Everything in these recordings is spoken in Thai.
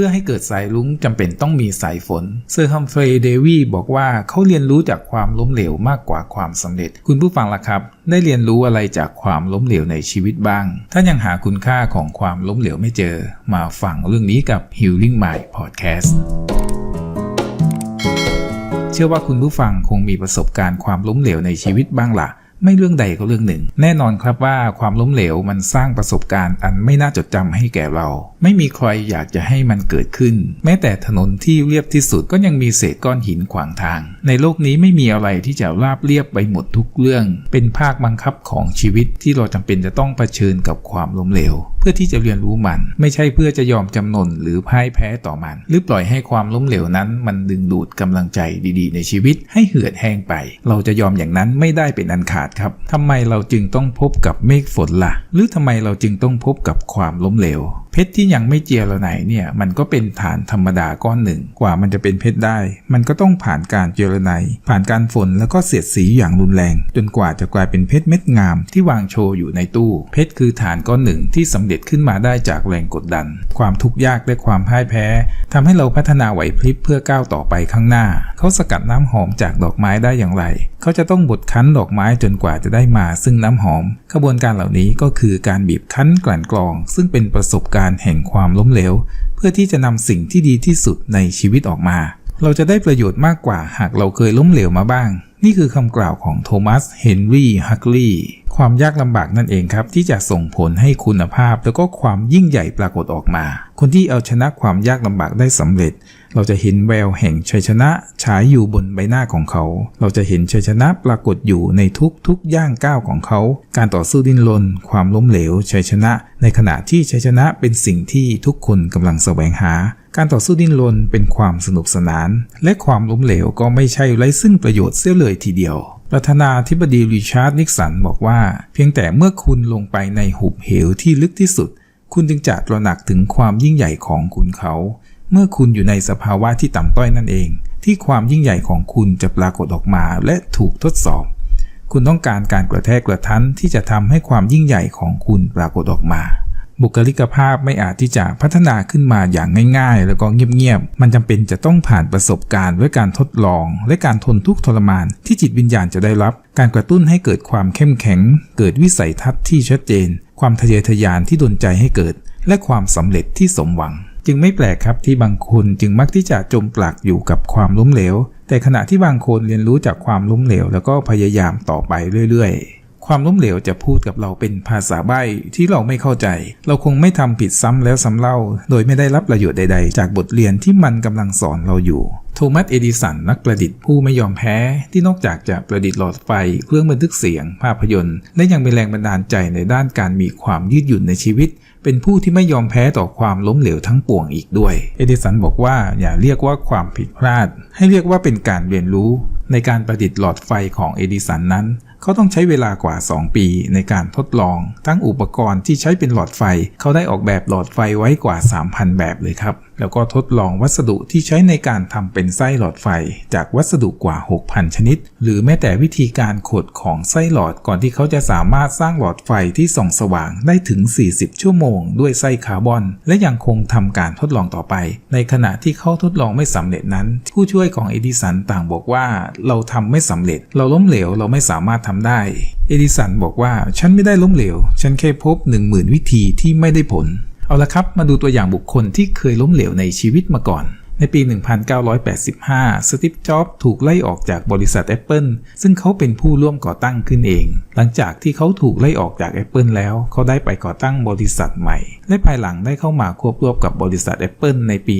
พื่อให้เกิดสายรุ้งจำเป็นต้องมีสายฝน เซอร์ฮัมเฟรย์เดวีบอกว่าเขาเรียนรู้จากความล้มเหลวมากกว่าความสำเร็จ คุณผู้ฟังล่ะครับ ได้เรียนรู้อะไรจากความล้มเหลวในชีวิตบ้าง ถ้ายังหาคุณค่าของความล้มเหลวไม่เจอ มาฟังเรื่องนี้กับ Healing Mind Podcast เชื่อว่าคุณผู้ฟังคงมีประสบการณ์ความล้มเหลวในชีวิตบ้างละ่ะ ไม่เรื่องใดก็เรื่องหนึ่ง แน่นอนครับว่าความล้มเหลวมันสร้างประสบการณ์อันไม่น่าจดจำให้แก่เรา ไม่มีใครอยากจะให้มันเกิดขึ้น แม้แต่ถนนที่เรียบที่สุดก็ยังมีเศษก้อนหินขวางทาง ในโลกนี้ไม่มีอะไรที่จะราบเรียบไปหมดทุกเรื่อง เป็นภาคบังคับของชีวิตที่เราจำเป็นจะต้องเผชิญกับความล้มเหลว พื่อที่จะเรียนรู้มัน ไม่ใช่เพื่อจะยอมจำนนหรือพ่ายแพ้ต่อมัน หรือปล่อยให้ความล้มเหลวนั้น มันดึงดูดกำลังใจดีๆ ในชีวิตให้เหือดแห้งไป เราจะยอมอย่างนั้นไม่ได้เป็นอันขาดครับทำไมเราจึงต้องพบกับเมฆฝนละ่ะ หรือทำไมเราจึงต้องพบกับความล้มเหลวเพชรที่ยังไม่เจียระไหนเนี่ยมันก็เป็นฐานธรรมดาก้อนหนึ่ง กว่ามันจะเป็นเพชรได้ มันก็ต้องผ่านการเจรไนผ่านการฝนแล้วก็เสียดสีอย่างรุนแรง จนกว่าจะกลายเป็นเพชรเม็ดงามที่วางโชว์อยู่ในตู้ เพชรคือฐานก้อนหนึ่งที่สำเร็จขึ้นมาได้จากแรงกดดัน ความทุกข์ยากและความพ่ายแพ้ทำให้เราพัฒนาไหวพริบเพื่อก้าวต่อไปข้างหน้า เขาสกัดน้ำหอมจากดอกไม้ได้อย่างไร เขาจะต้องบดคั้นดอกไม้จนกว่าจะได้มาซึ่งน้ำหอมขบวนการเหล่านี้ก็คือการบีบคั้นกลั่นกรอง ซึ่งเป็นประสบการณ์แห่งความล้มเหลว เพื่อที่จะนำสิ่งที่ดีที่สุดในชีวิตออกมา เราจะได้ประโยชน์มากกว่าหากเราเคยล้มเหลวมาบ้าง นี่คือคำกล่าวของโทมัส เฮนรี่ ฮักลีย์ความยากลำบากนั่นเองครับ ที่จะส่งผลให้คุณภาพแล้วก็ความยิ่งใหญ่ปรากฏออกมา คนที่เอาชนะความยากลำบากได้สำเร็จ เราจะเห็นแววแห่งชัยชนะฉายอยู่บนใบหน้าของเขา เราจะเห็นชัยชนะปรากฏอยู่ในทุกทุกย่างก้าวของเขา การต่อสู้ดิ้นรน ความล้มเหลวชัยชนะ ในขณะที่ชัยชนะเป็นสิ่งที่ทุกคนกำลังแสวงหา การต่อสู้ดิ้นรนเป็นความสนุกสนาน และความล้มเหลวก็ไม่ใช่ไร้ซึ่งประโยชน์เสียเลยทีเดียวประธานาธิบดีริชาร์ดนิกสันบอกว่า เพียงแต่เมื่อคุณลงไปในหุบเหวที่ลึกที่สุด คุณจึงจะตระหนักถึงความยิ่งใหญ่ของคุณเขา เมื่อคุณอยู่ในสภาวะที่ต่ำต้อยนั่นเอง ที่ความยิ่งใหญ่ของคุณจะปรากฏออกมาและถูกทดสอบ คุณต้องการการกระแทกกระทันที่จะทำให้ความยิ่งใหญ่ของคุณปรากฏออกมา บุคลิกภาพไม่อาจที่จะพัฒนาขึ้นมาอย่างง่าย ๆ แล้วก็เงียบๆ มันจำเป็นจะต้องผ่านประสบการณ์ด้วยการทดลอง และการทนทุกข์ทรมาน ที่จิตวิญญาณจะได้รับ การกระตุ้นให้เกิดความเข้มแข็ง เกิดวิสัยทัศน์ที่ชัดเจน ความทะเยอทะยานที่ดลใจให้เกิด และความสำเร็จที่สมหวัง จึงไม่แปลกครับที่บางคนจึงมักที่จะจมปลักอยู่กับความล้มเหลว แต่ขณะที่บางคนเรียนรู้จากความล้มเหลว แล้วก็พยายามต่อไปเรื่อยๆ ความล้มเหลวจะพูดกับเราเป็นภาษาใบ้ที่เราไม่เข้าใจ เราคงไม่ทำผิดซ้ำแล้วซ้ำเล่า โดยไม่ได้รับประโยชน์ใด ๆ จากบทเรียนที่มันกำลังสอนเราอยู่โทมัส เอดิสัน นักประดิษฐ์ผู้ไม่ยอมแพ้ ที่นอกจากจะประดิษฐ์หลอดไฟ เครื่องบันทึกเสียง ภาพยนตร์ และยังเป็นแรงบันดาลใจในด้านการมีความยืดหยุ่นในชีวิต เป็นผู้ที่ไม่ยอมแพ้ต่อความล้มเหลวทั้งปวงอีกด้วย เอดิสันบอกว่าอย่าเรียกว่าความผิดพลาด ให้เรียกว่าเป็นการเรียนรู้ ในการประดิษฐ์หลอดไฟของเอดิสันนั้น เขาต้องใช้เวลากว่า 2 ปีในการทดลอง ทั้งอุปกรณ์ที่ใช้เป็นหลอดไฟ เขาได้ออกแบบหลอดไฟไว้กว่า 3,000 แบบเลยครับ แล้วก็ทดลองวัสดุที่ใช้ในการทำเป็นไส้หลอดไฟ จากวัสดุกว่า 6,000 ชนิด หรือแม้แต่วิธีการขดของไส้หลอดก่อนที่เขาจะสามารถสร้างหลอดไฟที่ส่องสว่างได้ถึง 40 ชั่วโมง ด้วยไส้คาร์บอน และยังคงทำการทดลองต่อไป ในขณะที่เขาทดลองไม่สำเร็จนั้น ผู้ช่วยของเอดิสันต่างบอกว่าเราทำไม่สำเร็จ เราล้มเหลวเราไม่สามารถทำได้เอดิสันบอกว่าฉันไม่ได้ล้มเหลว ฉันแค่พบ 10,000 วิธีที่ไม่ได้ผล เอาละครับ มาดูตัวอย่างบุคคลที่เคยล้มเหลวในชีวิตมาก่อน ในปี 1985 สตีฟ จ็อบส์ถูกไล่ออกจากบริษัท Apple ซึ่งเขาเป็นผู้ร่วมก่อตั้งขึ้นเอง หลังจากที่เขาถูกไล่ออกจาก Apple แล้ว เขาได้ไปก่อตั้งบริษัทใหม่ และภายหลังได้เข้ามาควบรวมกับบริษัท Apple ในปี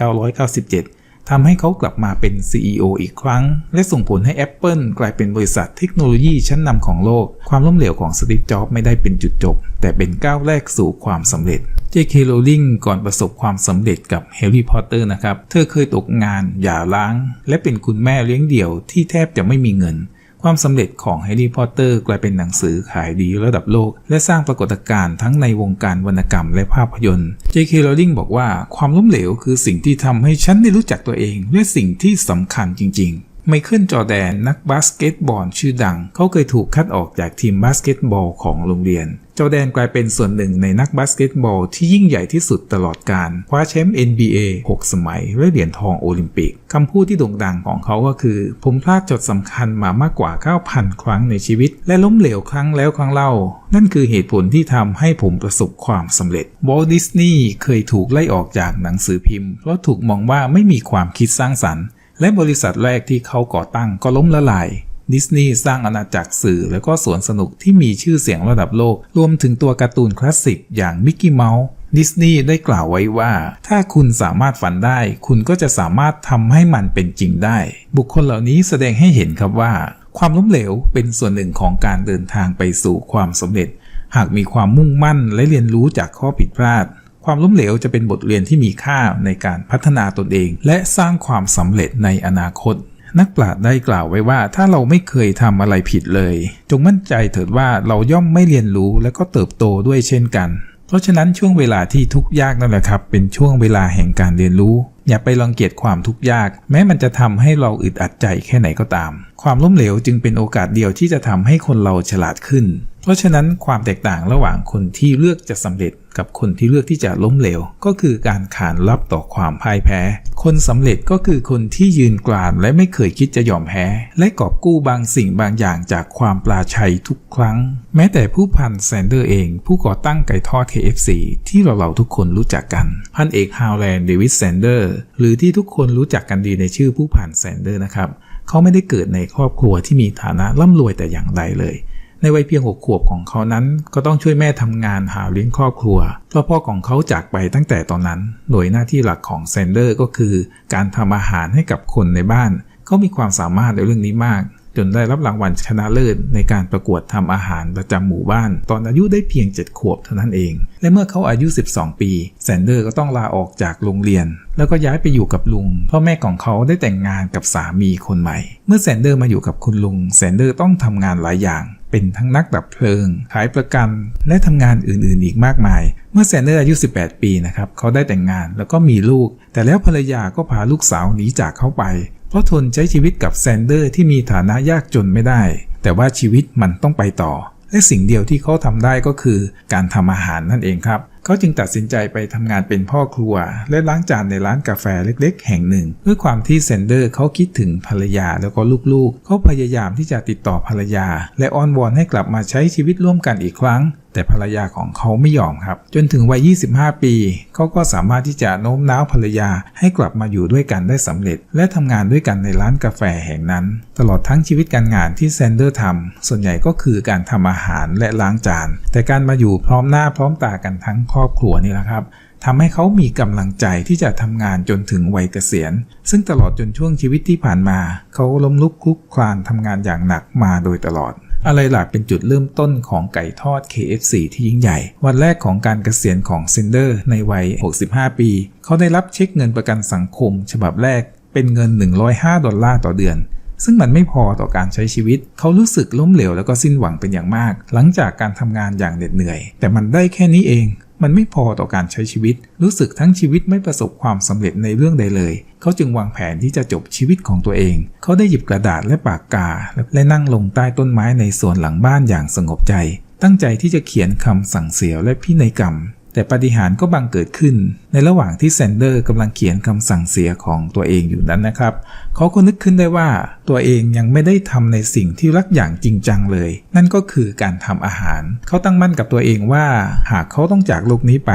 1997 ทำให้เขากลับมาเป็น CEO อีกครั้ง และส่งผลให้ Apple กลายเป็นบริษัทเทคโนโลยีชั้นนำของโลก ความล้มเหลวของสตีฟจ็อบส์ไม่ได้เป็นจุดจบ แต่เป็นก้าวแรกสู่ความสำเร็จ J.K. Rowling ก่อนประสบความสำเร็จกับแฮร์รี่พอตเตอร์นะครับ เธอเคยตกงานหย่าร้าง และเป็นคุณแม่เลี้ยงเดี่ยวที่แทบจะไม่มีเงิน ความสำเร็จของแฮร์รี่พอตเตอร์กลายเป็นหนังสือขายดีระดับโลก และสร้างปรากฏการณ์ทั้งในวงการวรรณกรรมและภาพยนตร์ J.K. Rowling บอกว่าความล้มเหลวคือสิ่งที่ทำให้ฉันได้รู้จักตัวเอง และสิ่งที่สำคัญจริง ๆ ไมเคิลจอแดนนักบาสเกตบอลชื่อดัง เขาเคยถูกคัดออกจากทีมบาสเกตบอลของโรงเรียน จอแดนกลายเป็นส่วนหนึ่งในนักบาสเกตบอลที่ยิ่งใหญ่ที่สุดตลอดการคว้าแชมป์ NBA 6 สมัย และเหรียญทองโอลิมปิก คำพูดที่โด่งดังของเขาก็คือ ผมพลาดจดสำคัญมามากกว่า 9,000 ครั้งในชีวิต และล้มเหลวครั้งแล้วครั้งเล่า นั่นคือเหตุผลที่ทำให้ผมประสบความสำเร็จวอลดิสนีย์เคยถูกไล่ออกจากหนังสือพิมพ์เพราะถูกมองว่าไม่มีความคิดสร้างสรรค์ และบริษัทแรกที่เขาก่อตั้งก็ล้มละลาย ดิสนีย์สร้างอาณาจักรสื่อและก็สวนสนุกที่มีชื่อเสียงระดับโลก รวมถึงตัวการ์ตูนคลาสสิกอย่างมิกกี้เมาส์ดิสนีย์ได้กล่าวไว้ว่า ถ้าคุณสามารถฝันได้ คุณก็จะสามารถทำให้มันเป็นจริงได้ บุคคลเหล่านี้แสดงให้เห็นครับว่า ความล้มเหลวเป็นส่วนหนึ่งของการเดินทางไปสู่ความสำเร็จ หากมีความมุ่งมั่นและเรียนรู้จากข้อผิดพลาด ความล้มเหลวจะเป็นบทเรียนที่มีค่าในการพัฒนาตนเอง และสร้างความสำเร็จในอนาคต นักปราชญ์ได้กล่าวไว้ว่าถ้าเราไม่เคยทำอะไรผิดเลย จงมั่นใจเถิดว่าเราย่อมไม่เรียนรู้และก็เติบโตด้วยเช่นกัน เพราะฉะนั้นช่วงเวลาที่ทุกข์ยากนั่นแหละครับ เป็นช่วงเวลาแห่งการเรียนรู้ อย่าไปรังเกียจความทุกข์ยาก แม้มันจะทำให้เราอึดอัดใจแค่ไหนก็ตาม ความล้มเหลวจึงเป็นโอกาสเดียวที่จะทำให้คนเราฉลาดขึ้น เพราะฉะนั้นความแตกต่างระหว่างคนที่เลือกจะสำเร็จกับคนที่เลือกที่จะล้มเหลว ก็คือการขานรับต่อความพ่ายแพ้ คนสำเร็จก็คือคนที่ยืนกรานและไม่เคยคิดจะยอมแพ้ และกอบกู้บางสิ่งบางอย่างจากความปลาชัยทุกครั้ง แม้แต่ผู้พันแซนเดอร์เอง ผู้ก่อตั้งไก่ทอด KFC ที่เราเราๆทุกคนรู้จักกัน พันเอกฮาวแลนด์เดวิดแซนเดอร์หรือที่ทุกคนรู้จักกันดีในชื่อผู้พันแซนเดอร์นะครับเขาไม่ได้เกิดในครอบครัวที่มีฐานะร่ำรวยแต่อย่างใดเลย ในวัยเพียงหกขวบของเขานั้น ก็ต้องช่วยแม่ทำงานหาเลี้ยงครอบครัว เพราะพ่อของเขาจากไปตั้งแต่ตอนนั้น โดยหน้าที่หลักของแซนเดอร์ก็คือ การทำอาหารให้กับคนในบ้าน เขามีความสามารถในเรื่องนี้มาก จนได้รับรางวัลชนะเลิศในการประกวดทำอาหารประจำหมู่บ้าน ตอนอายุได้เพียง 7 ขวบเท่านั้นเอง และเมื่อเขาอายุ 12 ปีแซนเดอร์ก็ต้องลาออกจากโรงเรียน แล้วก็ย้ายไปอยู่กับลุงเพราะแม่ของเขาได้แต่งงานกับสามีคนใหม่ เมื่อแซนเดอร์มาอยู่กับคุณลุงแซนเดอร์ต้องทำงานหลายอย่าง เป็นทั้งนักดับเพลิง ขายประกัน และทำงานอื่นๆ อีกมากมาย เมื่อแซนเดอร์อายุ 18 ปีนะครับ เขาได้แต่งงานแล้วก็มีลูก แต่แล้วภรรยาก็พาลูกสาวหนีจากเขาไป เพราะทนใช้ชีวิตกับแซนเดอร์ที่มีฐานะยากจนไม่ได้ แต่ว่าชีวิตมันต้องไปต่อ และสิ่งเดียวที่เขาทำได้ก็คือการทำอาหารนั่นเองครับ เขาจึงตัดสินใจไปทำงานเป็นพ่อครัว และล้างจานในร้านกาแฟเล็กๆ แห่งหนึ่งด้วยความที่เซนเดอร์เขาคิดถึงภรรยาแล้วก็ลูกๆ เขาพยายามที่จะติดต่อภรรยา และอ้อนวอนให้กลับมาใช้ชีวิตร่วมกันอีกครั้ง แต่ภรรยาของเขาไม่ยอมครับ จนถึงวัย 25 ปีเขาก็สามารถที่จะโน้มน้าวภรรยาให้กลับมาอยู่ด้วยกันได้สำเร็จ และทำงานด้วยกันในร้านกาแฟแห่งนั้น ตลอดทั้งชีวิตการงานที่แซนเดอร์ทำส่วนใหญ่ก็คือการทำอาหารและล้างจาน แต่การมาอยู่พร้อมหน้าพร้อมตากันทั้งครอบครัวนี่แหละครับทำให้เขามีกำลังใจที่จะทำงานจนถึงวัยเกษียณ ซึ่งตลอดจนช่วงชีวิตที่ผ่านมา เขาล้มลุกคลุกคลานทำงานอย่างหนักมาโดยตลอด อะไรหลักเป็นจุดเริ่มต้นของไก่ทอด KFC ที่ยิ่งใหญ่ วันแรกของการเกษียณของซินเดอร์ในวัย 65 ปี เขาได้รับเช็คเงินประกันสังคม ฉบับแรกเป็นเงิน 105 ดอลลาร์ต่อเดือน ซึ่งมันไม่พอต่อการใช้ชีวิต เขารู้สึกล้มเหลวแล้วก็สิ้นหวังเป็นอย่างมาก หลังจากการทำงานอย่างเหน็ดเหนื่อย แต่มันได้แค่นี้เอง มันไม่พอต่อการใช้ชีวิต รู้สึกทั้งชีวิตไม่ประสบความสำเร็จในเรื่องใดเลย เขาจึงวางแผนที่จะจบชีวิตของตัวเอง เขาได้หยิบกระดาษและปากกา และนั่งลงใต้ต้นไม้ในสวนหลังบ้านอย่างสงบใจ ตั้งใจที่จะเขียนคำสั่งเสียและพินัยกรรม แต่ปาฏิหาริย์ก็บังเกิดขึ้น ในระหว่างที่แซนเดอร์กำลังเขียนคำสั่งเสียของตัวเองอยู่นั้นนะครับ เขาก็นึกขึ้นได้ว่าตัวเองยังไม่ได้ทำในสิ่งที่รักอย่างจริงจังเลย นั่นก็คือการทำอาหาร เขาตั้งมั่นกับตัวเองว่า หากเขาต้องจากโลกนี้ไป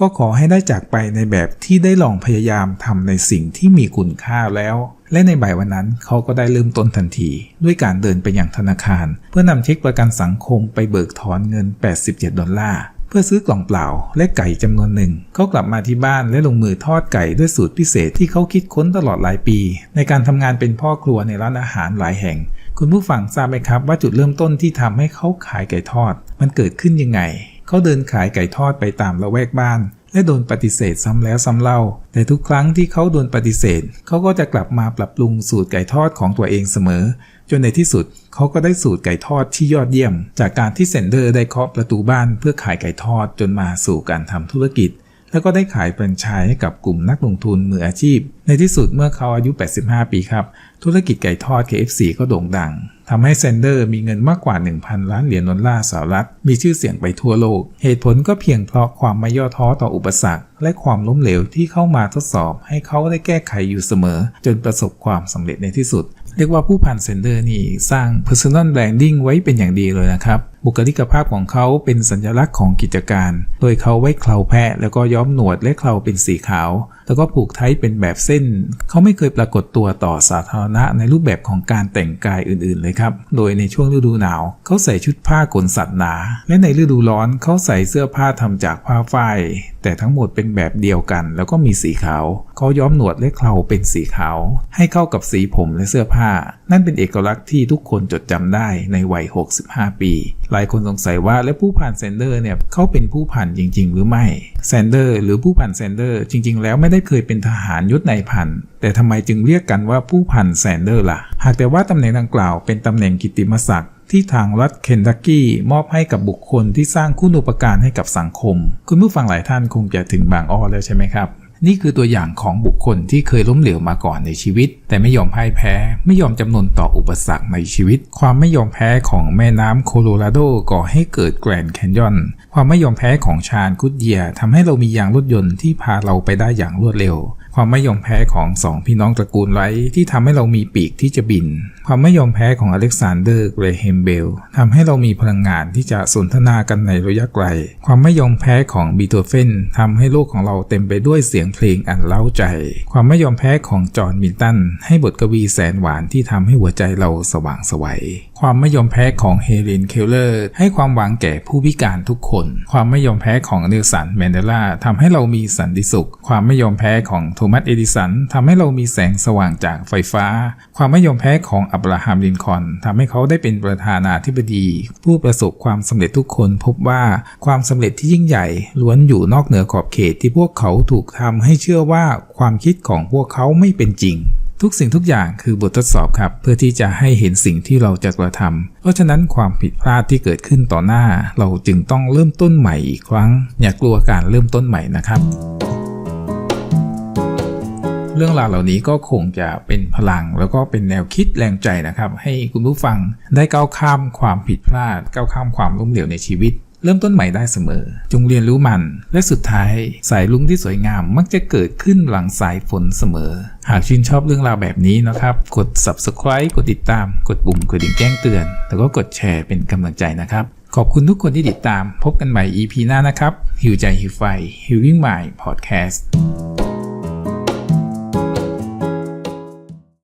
ก็ขอให้ได้จากไปในแบบที่ได้ลองพยายามทำในสิ่งที่มีคุณค่าแล้วและในบ่ายวันนั้นเขาก็ได้เริ่มต้นทันที ด้วยการเดินไปยังธนาคาร เพื่อนำเช็คประกันสังคมไปเบิกถอนเงิน 87 ดอลลาร์ พื่อซื้อกล่องเปล่าและไก่จำนวนหนึ่ง เขากลับมาที่บ้านและลงมือทอดไก่ด้วยสูตรพิเศษที่เขาคิดค้นตลอดหลายปี ในการทำงานเป็นพ่อครัวในร้านอาหารหลายแห่ง คุณผู้ฟังทราบไหมครับว่าจุดเริ่มต้นที่ทำให้เขาขายไก่ทอด มันเกิดขึ้นยังไง เขาเดินขายไก่ทอดไปตามละแวกบ้าน และโดนปฏิเสธซ้ำแล้วซ้ำเล่า แต่ทุกครั้งที่เขาโดนปฏิเสธ เขาก็จะกลับมาปรับปรุงสูตรไก่ทอดของตัวเองเสมอ จนในที่สุด เขาก็ได้สูตรไก่ทอดที่ยอดเยี่ยม จากการที่เซนเดอร์ได้เคาะประตูบ้านเพื่อขายไก่ทอดจนมาสู่การทำธุรกิจ แล้วก็ได้ขายแฟรนไชส์ให้กับกลุ่มนักลงทุนมืออาชีพ ในที่สุดเมื่อเขาอายุ 85 ปีครับ ธุรกิจไก่ทอด KFC ก็โด่งดังทำให้แซนเดอร์มีเงินมากกว่า 1,000 ล้านเหรียญดอลลาร์สหรัฐ มีชื่อเสียงไปทั่วโลก เหตุผลก็เพียงเพราะความไม่ย่อท้อต่ออุปสรรค และความล้มเหลวที่เข้ามาทดสอบ ให้เขาได้แก้ไขอยู่เสมอ จนประสบความสำเร็จในที่สุด เรียกว่าผู้ผ่านเซนเดอร์นี่สร้าง personal branding ไว้เป็นอย่างดีเลยนะครับ บุคลิกภาพของเขาเป็นสัญลักษณ์ของกิจการ โดยเขาไว้เคราแพะ แล้วก็ย้อมหนวดและเคราเป็นสีขาว แล้วก็ผูกไทยเป็นแบบเส้น เขาไม่เคยปรากฏตัวต่อสาธารณะในรูปแบบของการแต่งกายอื่นๆเลยครับ โดยในช่วงฤดูหนาว เขาใส่ชุดผ้าขนสัตว์หนา และในฤดูร้อนเขาใส่เสื้อผ้าทำจากผ้าฝ้ายแต่ทั้งหมดเป็นแบบเดียวกัน แล้วก็มีสีขาว เขาย้อมหนวดและเคราเป็นสีขาว ให้เข้ากับสีผมและเสื้อผ้า นั่นเป็นเอกลักษณ์ที่ทุกคนจดจำได้ในวัย 65 ปีหลายคนสงสัยว่าและผู้พันแซนเดอร์เนี่ยเขาเป็นผู้พันจริง ๆ หรือไม่แซนเดอร์หรือผู้พันแซนเดอร์จริง ๆ แล้วไม่ได้เคยเป็นทหารยศนายพันแต่ทำไมจึงเรียกกันว่าผู้พันแซนเดอร์ล่ะ หากแต่ว่าตำแหน่งดังกล่าวเป็นตำแหน่งกิตติมศักดิ์ที่ทางรัฐเคนทักกี้มอบให้กับบุคคลที่สร้างคุณูปการให้กับสังคม คุณผู้ฟังหลายท่านคงจะถึงบางอ้อแล้วใช่ไหมครับ นี่คือตัวอย่างของบุคคลที่เคยล้มเหลวมาก่อนในชีวิต แต่ไม่ยอมพ่ายแพ้ ไม่ยอมจำนนต่ออุปสรรคในชีวิต ความไม่ยอมแพ้ของแม่น้ำโคโลราโดก่อให้เกิดแกรนด์แคนยอน ความไม่ยอมแพ้ของชาญกุดเยียทำให้เรามียางรถยนต์ที่พาเราไปได้อย่างรวดเร็ว ความไม่ยอมแพ้ของสองพี่น้องตระกูลไลท์ที่ทำให้เรามีปีกที่จะบิน ความไม่ยอมแพ้ของอเล็กซานเดอร์เกรเฮมเบลทำให้เรามีพลังงานที่จะสนทนากันในระยะไกล ความไม่ยอมแพ้ของบีโธเฟนทำให้โลกของเราเต็มไปด้วยเสียงเพลงอันเล้าใจ ความไม่ยอมแพ้ของจอห์นมิลตันให้บทกวีแสนหวานที่ทำให้หัวใจเราสว่างไสวัย ความไม่ยอมแพ้ของเฮเลนเคลเลอร์ให้ความหวังแก่ผู้พิการทุกคน ความไม่ยอมแพ้ของเนลสันแมนเดลาทำให้เรามีสันติสุข ความไม่ยอมแพ้ของโทมัสเอดิสันทำให้เรามีแสงสว่างจากไฟฟ้า ความไม่ยอมแพ้ของอับราฮัมลินคอนทำให้เขาได้เป็นประธานาธิบดี ผู้ประสบความสำเร็จทุกคนพบว่าความสำเร็จที่ยิ่งใหญ่ล้วนอยู่นอกเหนือขอบเขตที่พวกเขาถูกทำให้เชื่อว่าความคิดของพวกเขาไม่เป็นจริง ทุกสิ่งทุกอย่างคือบททดสอบครับ เพื่อที่จะให้เห็นสิ่งที่เราจะกระทำเพราะฉะนั้นความผิดพลาดที่เกิดขึ้นต่อหน้า เราจึงต้องเริ่มต้นใหม่อีกครั้ง อย่ากลัวการเริ่มต้นใหม่นะครับ เรื่องราวเหล่านี้ก็คงจะเป็นพลัง แล้วก็เป็นแนวคิดแรงใจนะครับ ให้คุณผู้ฟังได้ก้าวข้ามความผิดพลาดก้าวข้ามความล้มเหลวในชีวิต เริ่มต้นใหม่ได้เสมอ จงเรียนรู้มัน และสุดท้าย สายลุงที่สวยงามมักจะเกิดขึ้นหลังสายฝนเสมอ หากชื่นชอบเรื่องราวแบบนี้นะครับ กด subscribe กดติดตาม กดปุ่มกดดิ่งแจ้งเตือน แล้วก็กดแชร์เป็นกำลังใจนะครับ ขอบคุณทุกคนที่ติดตาม พบกันใหม่ EP หน้านะครับหิวใจหิวไฟ Healing Mind Podcast